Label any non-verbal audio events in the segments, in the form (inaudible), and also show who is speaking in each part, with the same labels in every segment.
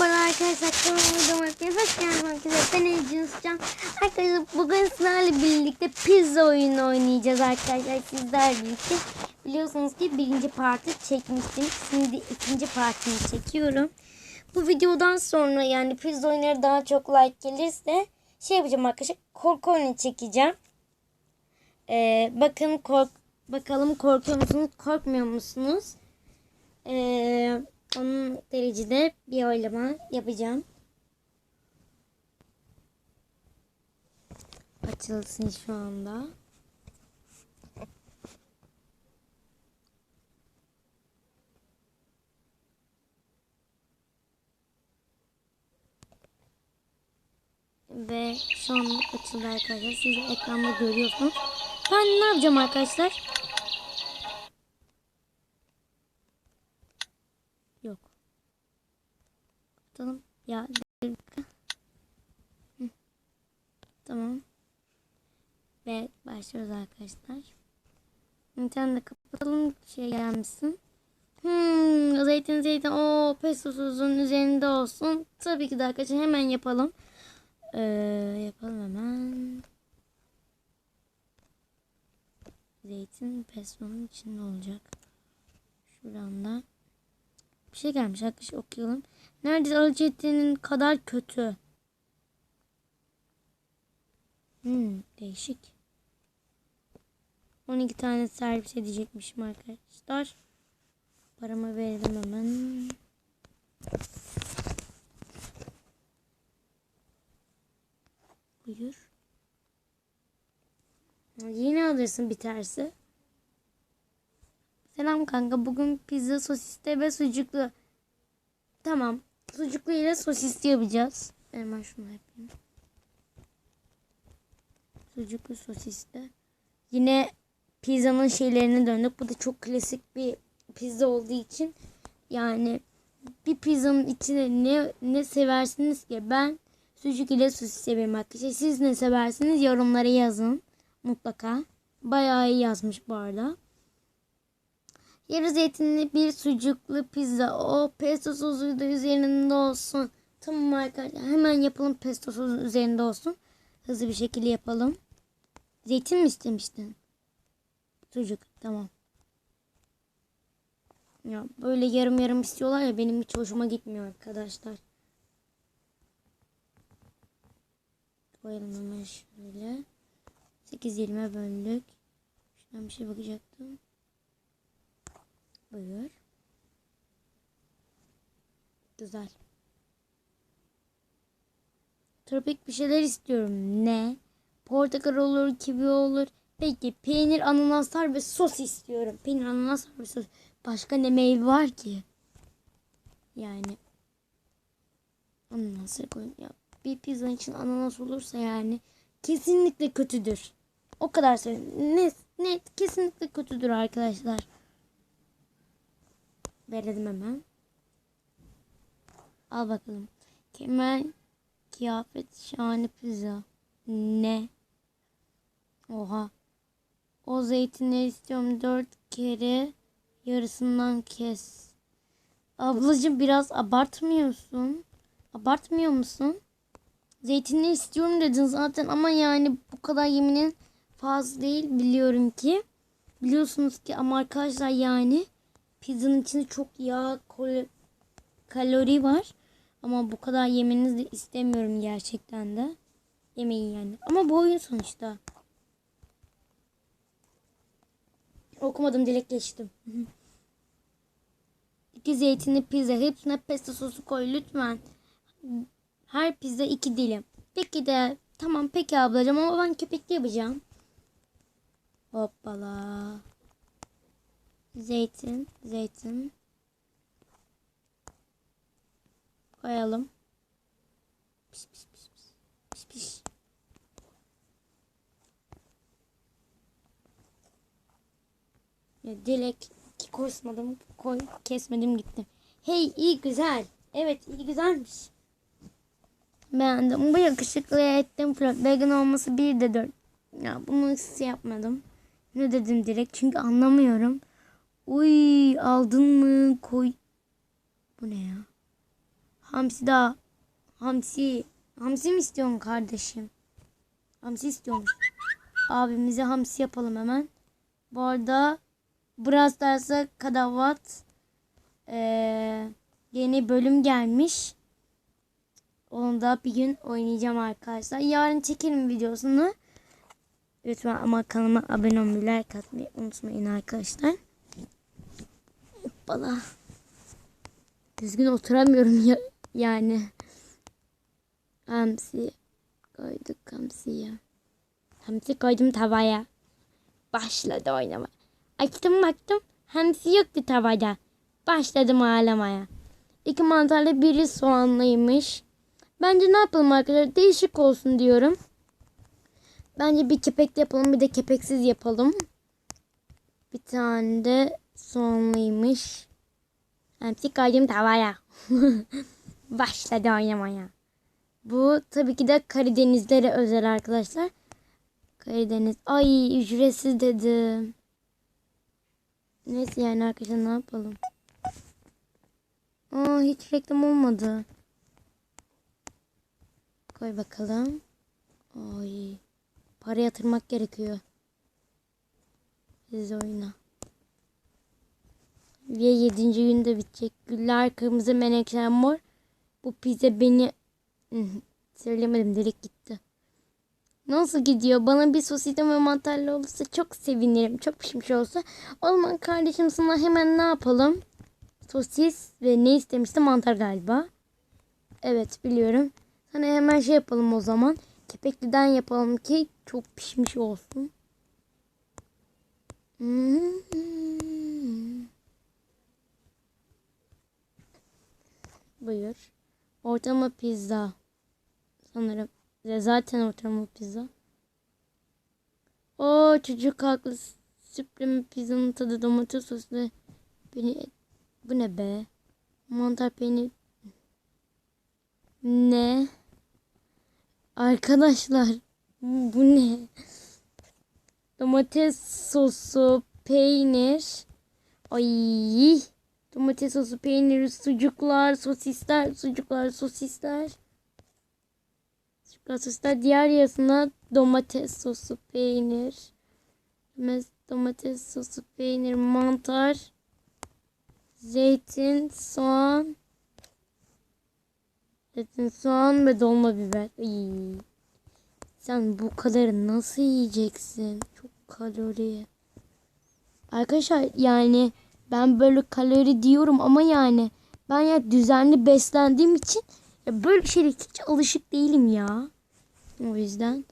Speaker 1: Merhaba arkadaşlar. Kanalıma videoma hoş geldiniz. Ben Ece Can. Arkadaşlar bugün sizlerle birlikte pizza oyunu oynayacağız arkadaşlar. Sizler birlikte. Biliyorsunuz ki birinci parti çekmiştim. Şimdi ikinci partini çekiyorum. Bu videodan sonra yani pizza oyunları daha çok like gelirse şey yapacağım arkadaşlar. Korku oyunu çekeceğim. Ee, bakın kork bakalım korkuyor musunuz, korkmuyor musunuz? Ee, onun derecede bir oylama yapacağım. Açılsın şu anda. Ve şu an açıldı arkadaşlar. Siz ekranda görüyorsunuz. Ben ne yapacağım arkadaşlar? Kapatalım. Ya bir dakika. Tamam. Ve başlıyoruz arkadaşlar. İnternet kapatalım. Şey gelmişsin. Hmm, zeytin zeytin o pesto sosun üzerinde olsun. Tabii ki de arkadaşlar hemen yapalım. Ee, yapalım hemen. Zeytin pestonun içinde olacak. Şuradan da bir şey gelmiş arkadaşlar okuyalım. Neredeyse Alcetti'nin kadar kötü. Hmm, değişik. 12 tane servis edecekmişim arkadaşlar. Paramı verelim hemen. Buyur. Yine alırsın biterse. Selam kanka. Bugün pizza sosiste ve sucuklu. Tamam. Sucuklu ile sosisli yapacağız. Hemen şunu yapayım. Sucuklu sosisli. Yine pizzanın şeylerine döndük. Bu da çok klasik bir pizza olduğu için yani bir pizzanın içine ne ne seversiniz ki ben sucuk ile sosis severim arkadaşlar. Siz ne seversiniz yorumlara yazın mutlaka. Bayağı iyi yazmış bu arada. Yarı zeytinli bir sucuklu pizza. O pesto sosu da üzerinde olsun. Tamam arkadaşlar. Hemen yapalım pesto sosu üzerinde olsun. Hızlı bir şekilde yapalım. Zeytin mi istemiştin? Sucuk. Tamam. Ya böyle yarım yarım istiyorlar ya benim hiç hoşuma gitmiyor arkadaşlar. Koyalım hemen şöyle. 8 20 böldük. Şuradan bir şey bakacaktım. Buyur. Güzel. Tropik bir şeyler istiyorum. Ne? Portakal olur, kivi olur. Peki peynir, ananaslar ve sos istiyorum. Peynir, ananas ve sos. Başka ne meyve var ki? Yani ananası koyun. Ya bir pizza için ananas olursa yani kesinlikle kötüdür. O kadar söyleyeyim. Net, net kesinlikle kötüdür arkadaşlar. Verelim hemen. Al bakalım. Kemal kıyafet şahane pizza. Ne? Oha. O zeytinleri istiyorum dört kere yarısından kes. Ablacığım biraz abartmıyorsun. Abartmıyor musun? Zeytinleri istiyorum dedin zaten ama yani bu kadar yeminin fazla değil biliyorum ki. Biliyorsunuz ki ama arkadaşlar yani pizzanın içinde çok yağ, kalori var. Ama bu kadar yemenizi de istemiyorum gerçekten de. Yemeyin yani. Ama bu oyun sonuçta. Okumadım dilek geçtim. (laughs) İki zeytinli pizza. Hepsine pesto sosu koy lütfen. Her pizza iki dilim. Peki de tamam peki ablacığım ama ben köpekli yapacağım. Hoppala. Zeytin, zeytin. Koyalım. Pis pis pis pis. Pis pis. Ya dilek ki koysmadım, koy kesmedim gitti. Hey iyi güzel. Evet iyi güzelmiş. Beğendim. Bu yakışıklıya ettim flört. Vegan olması bir de dört. Ya bunu hiç yapmadım. Ne dedim direkt çünkü anlamıyorum. Uy aldın mı koy. Bu ne ya? Hamsi daha. Hamsi. Hamsi mi istiyorsun kardeşim? Hamsi istiyormuş. Abimize hamsi yapalım hemen. Bu arada Brawl Stars'a Kadavat ee, yeni bölüm gelmiş. Onu da bir gün oynayacağım arkadaşlar. Yarın çekerim videosunu. Lütfen ama kanalıma abone olmayı, like atmayı unutmayın arkadaşlar. Hoppala. Düzgün oturamıyorum ya, yani. Hamsi koyduk hamsiye. Hamsi koydum tavaya. Başladı oynama. Açtım baktım hamsi yoktu tavada. Başladım ağlamaya. İki mantarlı biri soğanlıymış. Bence ne yapalım arkadaşlar? Değişik olsun diyorum. Bence bir kepekli yapalım bir de kepeksiz yapalım. Bir tane de soğanlıymış. Hamsi koydum tavaya. Başladı oynamaya. Bu tabii ki de Karadenizlere özel arkadaşlar. Karadeniz. Ay ücretsiz dedim. Neyse yani arkadaşlar ne yapalım. Aa hiç reklam olmadı. Koy bakalım. Ay. Para yatırmak gerekiyor. Biz oyna. Ve yedinci günde bitecek. Güller kırmızı menekşeler mor. Bu pizza beni söylemedim direkt gitti. Nasıl gidiyor? Bana bir sosisli ve mantarlı olursa çok sevinirim. Çok pişmiş olsa. O zaman kardeşim sana hemen ne yapalım? Sosis ve ne istemişti? Mantar galiba. Evet biliyorum. Sana hemen şey yapalım o zaman. Kepekliden yapalım ki çok pişmiş olsun. Hmm. Buyur. Ortalama pizza. Sanırım. Zaten ortalama pizza. O çocuk haklı. Süpreme pizzanın tadı domates soslu. Beni bu ne be? Mantar peynir. Ne? Arkadaşlar bu ne? Domates sosu, peynir. Ay. Domates sosu, peynir, sucuklar, sosisler, sucuklar, sosisler. Sucuklar, sosisler. Diğer yarısına domates sosu, peynir. Domates sosu, peynir, mantar. Zeytin, soğan. Zeytin, soğan ve dolma biber. Ay. Sen bu kadarı nasıl yiyeceksin? Çok kalori. Arkadaşlar yani ben böyle kalori diyorum ama yani ben ya düzenli beslendiğim için ya böyle şeylere hiç alışık değilim ya. O yüzden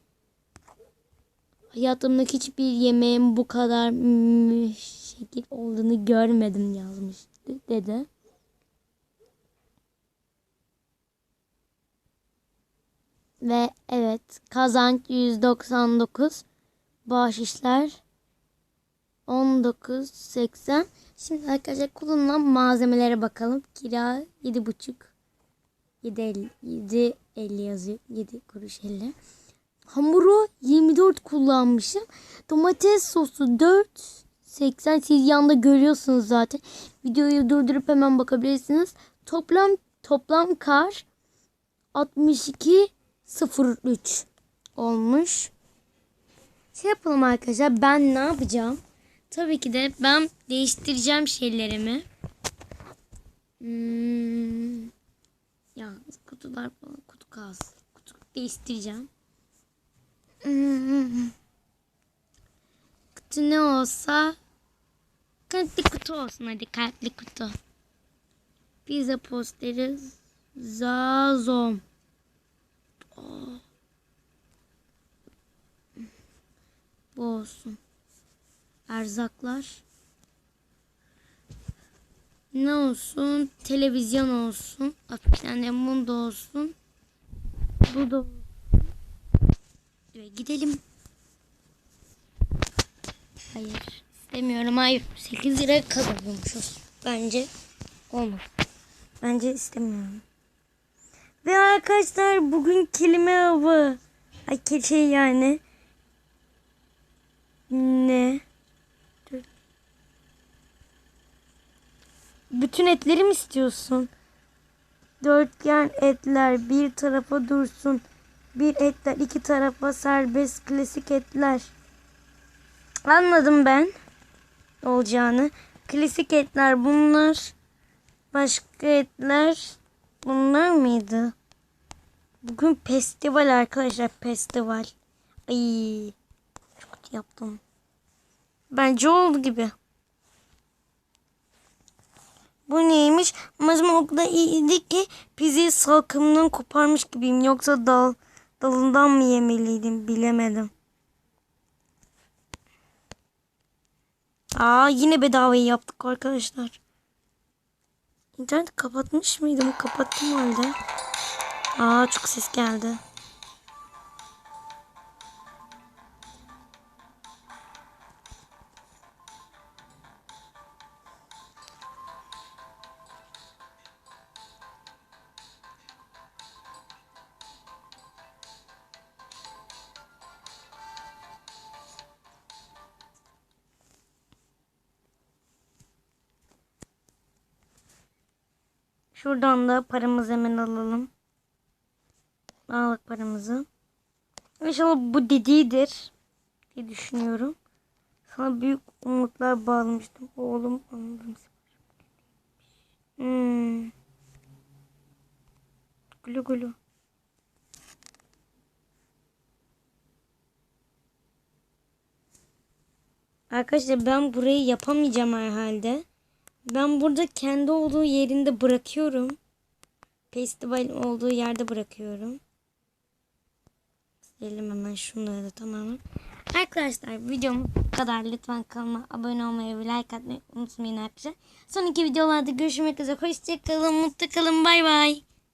Speaker 1: hayatımdaki hiçbir yemeğin bu kadar şekil olduğunu görmedim yazmıştı dede. Ve evet kazanç 199 bahşişler 19.80 Şimdi arkadaşlar kullanılan malzemelere bakalım. Kira 7.5 7.50 7.50 yazıyor. 7 kuruş 50. Hamuru 24 kullanmışım. Domates sosu 4.80 siz yanda görüyorsunuz zaten. Videoyu durdurup hemen bakabilirsiniz. Toplam toplam kar 62.03 olmuş. Şey yapalım arkadaşlar ben ne yapacağım? Tabii ki de ben değiştireceğim şeylerimi. Hmm. Ya kutular falan kutu kalsın. Kutu değiştireceğim. Hmm. Kutu ne olsa kalpli kutu olsun hadi kalpli kutu. Pizza posteri Zazom. Oh. Bu olsun erzaklar. Ne olsun? Televizyon olsun. Yani bunda olsun. Bu da olsun. Ve gidelim. Hayır. istemiyorum. Hayır. 8 lira kazanıyormuşuz. Bence olmaz. Bence istemiyorum. Ve arkadaşlar bugün kelime avı. Ay şey yani. Ne? Bütün etleri mi istiyorsun? Dörtgen etler bir tarafa dursun. Bir etler iki tarafa serbest klasik etler. Anladım ben olacağını. Klasik etler bunlar. Başka etler bunlar mıydı? Bugün festival arkadaşlar festival. Ay çok yaptım. Bence oldu gibi. Bu neymiş? Amacım o kadar iyiydi ki pizzayı salkımından koparmış gibiyim. Yoksa dal, dalından mı yemeliydim bilemedim. Aa yine bedavayı yaptık arkadaşlar. İnternet kapatmış mıydım? Kapattım halde. Aa çok ses geldi. Şuradan da paramızı hemen alalım. Aldık paramızı. İnşallah bu dediğidir diye düşünüyorum. Sana büyük umutlar bağlamıştım. Oğlum anladım. Hmm. Gulu gulu. Arkadaşlar ben burayı yapamayacağım herhalde. Ben burada kendi olduğu yerinde bırakıyorum. Festival olduğu yerde bırakıyorum. Silelim hemen şunları da tamamen. Arkadaşlar videom bu kadar. Lütfen kanalıma abone olmayı ve like atmayı unutmayın arkadaşlar. Sonraki videolarda görüşmek üzere. Hoşçakalın. Mutlu kalın. Bay bay.